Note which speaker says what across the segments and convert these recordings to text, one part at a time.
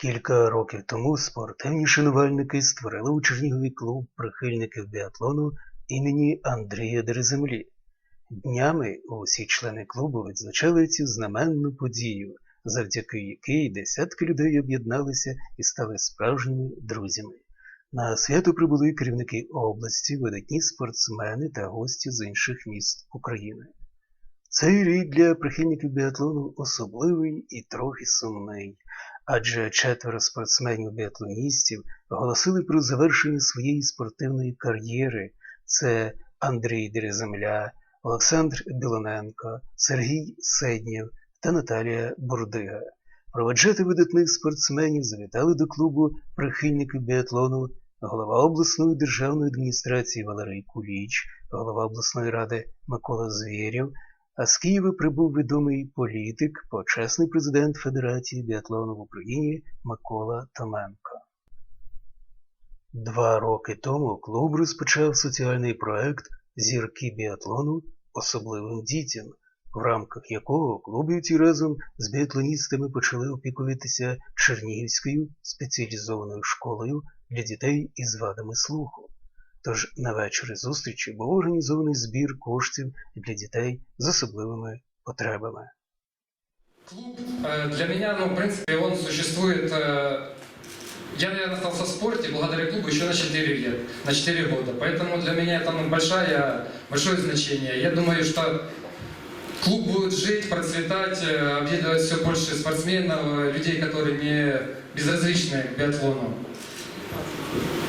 Speaker 1: Кілька років тому спортивні шанувальники створили у Чернігові клуб прихильників біатлону імені Андрія Дереземлі. Днями усі члени клубу відзначали цю знаменну подію, завдяки якій десятки людей об'єдналися і стали справжніми друзями. На свято прибули керівники області, видатні спортсмени та гості з інших міст України. Цей рік для прихильників біатлону особливий і трохи сумний, адже четверо спортсменів-біатлоністів оголосили про завершення своєї спортивної кар'єри. Це Андрій Дереземля, Олександр Білоненко, Сергій Седнєв та Наталія Бурдига. Проведжати видатних спортсменів завітали до клубу прихильників біатлону голова обласної державної адміністрації Валерій Куліч, голова обласної ради Микола Звєрєв, а з Києва прибув відомий політик, почесний президент Федерації біатлону в Україні Микола Томенко. Два роки тому клуб розпочав соціальний проект Зірки біатлону особливим дітям, в рамках якого клубівці разом з біатлоністами почали опікуватися Чернігівською спеціалізованою школою для дітей із вадами слуху. Тож на вечорі зустрічі був організований збір коштів для дітей з особливими потребами.
Speaker 2: Клуб э, для меня, ну, в принципе, он существует... э, Я, наверное, остался в спорте благодаря клубу еще на 4 лет, на 4 года. Поэтому для меня это ну, большая, большое значение. Я думаю, что клуб будет жить, процветать, э, объединять все больше спортсменов, э, людей, которые не безразличны к биатлону.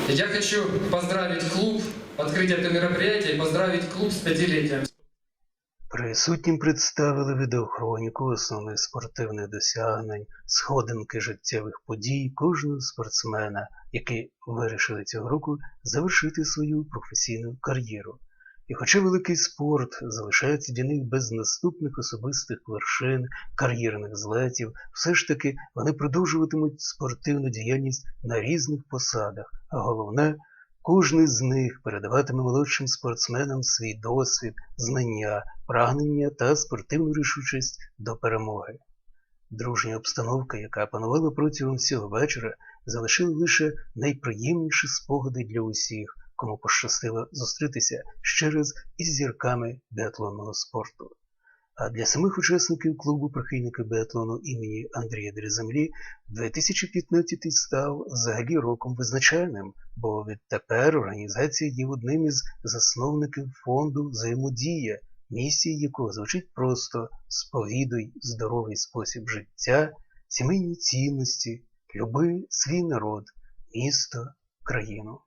Speaker 2: Я хочу поздравить клуб, открыть это мероприятие и поздравить клуб с пятилетием.
Speaker 1: Присутнім представили відеохроніку основних спортивних досягнень, сходинки життєвих подій кожного спортсмена, які вирішили цього року завершити свою професійну кар'єру. І хоча великий спорт залишається для них без наступних особистих вершин, кар'єрних злетів, все ж таки вони продовжуватимуть спортивну діяльність на різних посадах, а головне Кожний з них передаватиме молодшим спортсменам свій досвід, знання, прагнення та спортивну рішучість до перемоги. Дружня обстановка, яка панувала протягом всього вечора, залишила лише найприємніші спогади для усіх, кому пощастило зустрітися ще раз із зірками біатлонного спорту. А для самих учасників клубу прихильників біатлону імені Андрія Дреземлі 2015 став взагалі роком визначальним, бо відтепер організація є одним із засновників фонду взаємодія, місія якого звучить просто сповідуй здоровий спосіб життя, сімейні цінності, люби свій народ, місто, країну.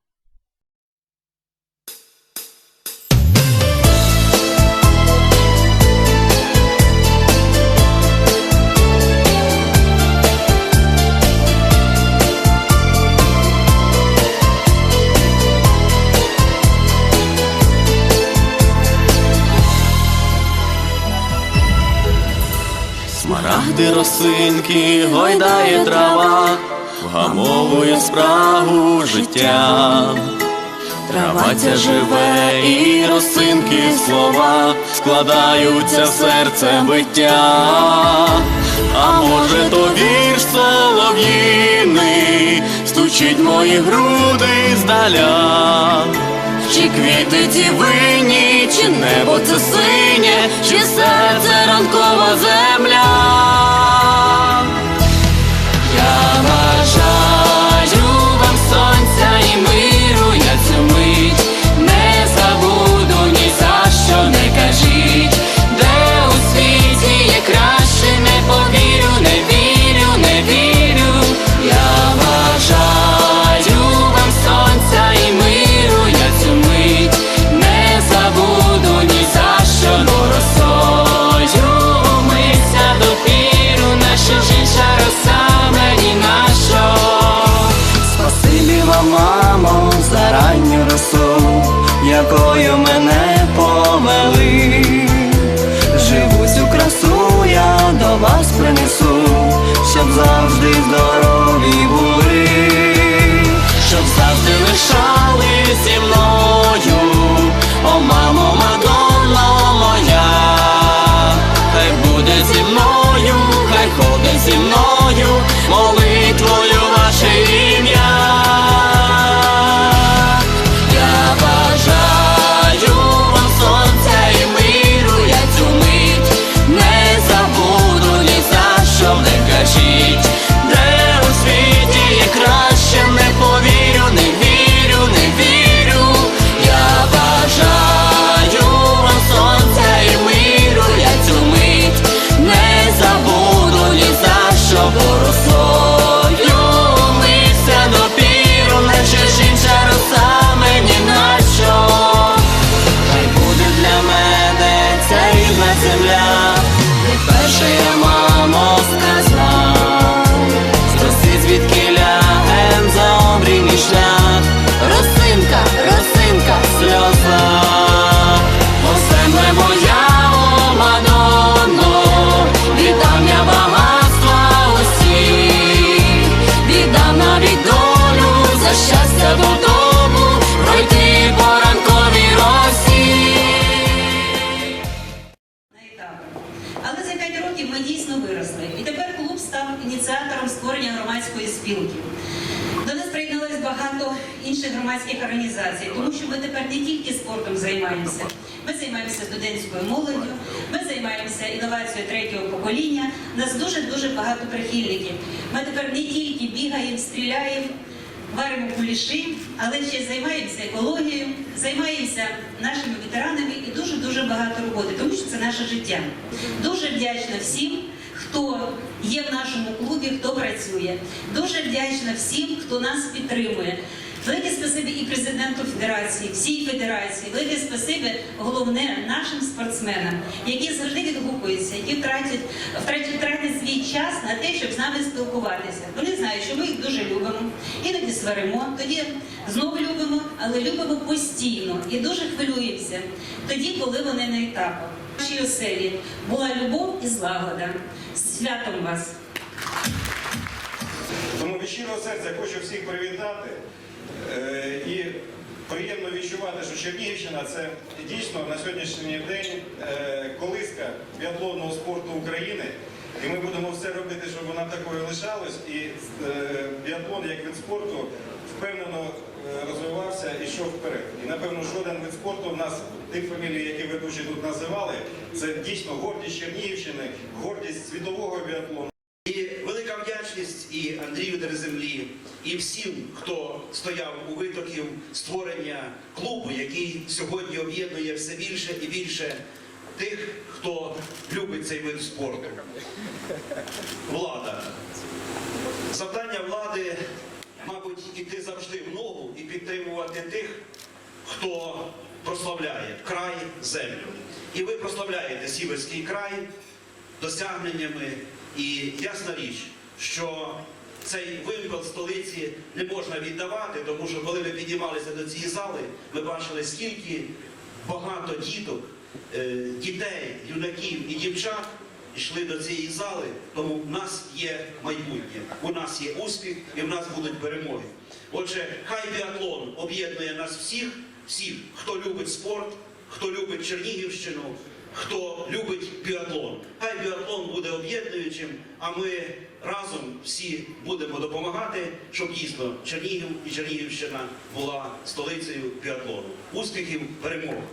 Speaker 3: Смарагди росинки гойдає трава, вгамовує спрагу життя. Трава ця живе і росинки слова складаються в серце биття. А може то вір солов'їний стучить мої груди здаля. Чи квіти ті винні, чи небо це синє, чи серце ранкова земля. Якою мене повели. Живу цю красу я до вас принесу, щоб завжди здорові були, щоб завжди лишали зі мною, о мамо, Мадонно моя, хай буде зі мною, хай ходить зі мною, молитвою
Speaker 4: ініціатором створення громадської спілки. До нас приєдналось багато інших громадських організацій, тому що ми тепер не тільки спортом займаємося. Ми займаємося студентською молоддю, ми займаємося інновацією третього покоління. У нас дуже дуже багато прихильників. Ми тепер не тільки бігаємо, стріляємо, варимо куліші, але ще займаємося екологією, займаємося нашими ветеранами і дуже дуже багато роботи, тому що це наше життя. Дуже вдячна всім, хто є в нашому клубі, хто працює. Дуже вдячна всім, хто нас підтримує. Велике спасибі і президенту федерації, всій федерації, велике спасибі головне нашим спортсменам, які завжди відгукуються, які втратять, втратять, втратять свій час на те, щоб з нами спілкуватися. Вони знають, що ми їх дуже любимо, іноді сваримо, тоді знову любимо, але любимо постійно і дуже хвилюємося тоді, коли вони на етапах. В нашій оселі була любов і злагода. Святом вас!
Speaker 5: Тому від щирого серця хочу всіх привітати е, і приємно відчувати, що Чернігівщина це дійсно на сьогоднішній день е, колиска біатлонного спорту України. І ми будемо все робити, щоб вона такою лишалась. І е, біатлон як вид спорту впевнено е, розвивався і йшов вперед. І напевно жоден вид спорту в нас, тих фамілій, які ведучі тут називали, це дійсно гордість Чернігівщини, гордість світового біатлону.
Speaker 6: І велика вдячність і Андрію Дереземлі, і всім, хто стояв у витоків створення клубу, який сьогодні об'єднує все більше і більше тих, хто любить цей вид спорту. Влада. Завдання влади, мабуть, іти завжди в ногу і підтримувати тих, хто прославляє край, землю. І ви прославляєте Сіверський край досягненнями. І ясна річ, що цей вимпел столиці не можна віддавати, тому що коли ми піднімалися до цієї зали, ми бачили, скільки багато діток, е, дітей, юнаків і дівчат йшли до цієї зали, тому в нас є майбутнє, у нас є успіх і в нас будуть перемоги. Отже, хай біатлон об'єднує нас всіх, всіх, хто любить спорт, хто любить Чернігівщину, хто любить біатлон. Хай біатлон буде об'єднуючим, а ми разом всі будемо допомагати, щоб дійсно Чернігів і Чернігівщина була столицею біатлону. Успіхів, перемог!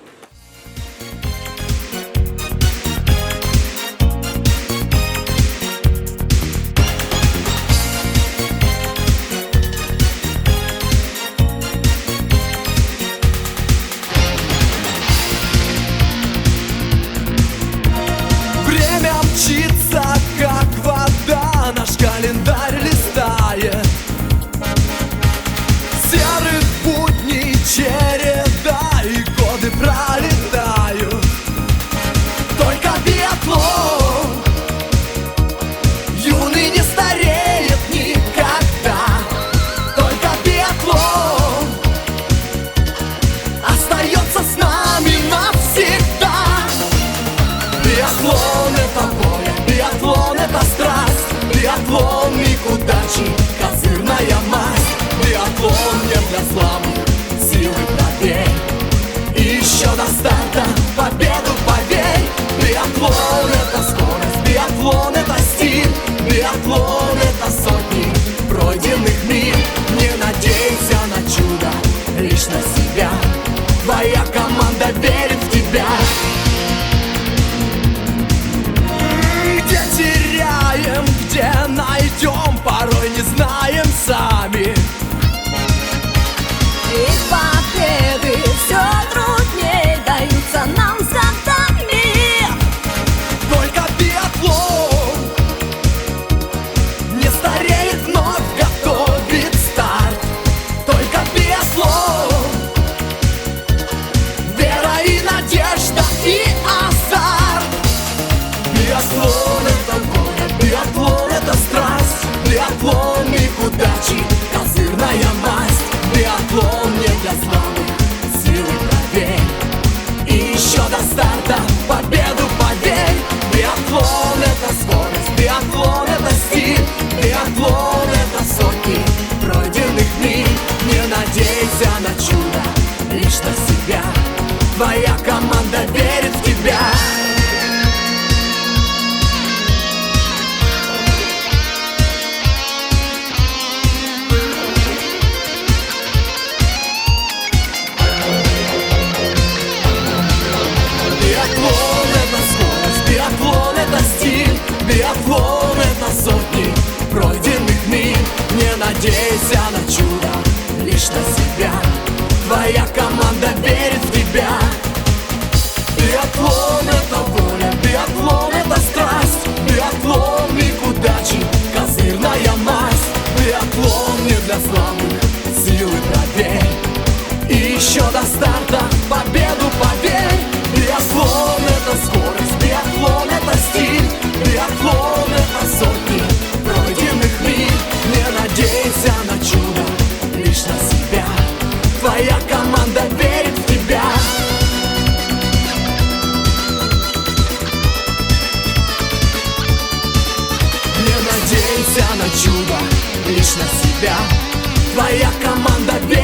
Speaker 7: amor. команда верит в тебя. Не надейся на чудо, лишь на себя. Твоя команда верит.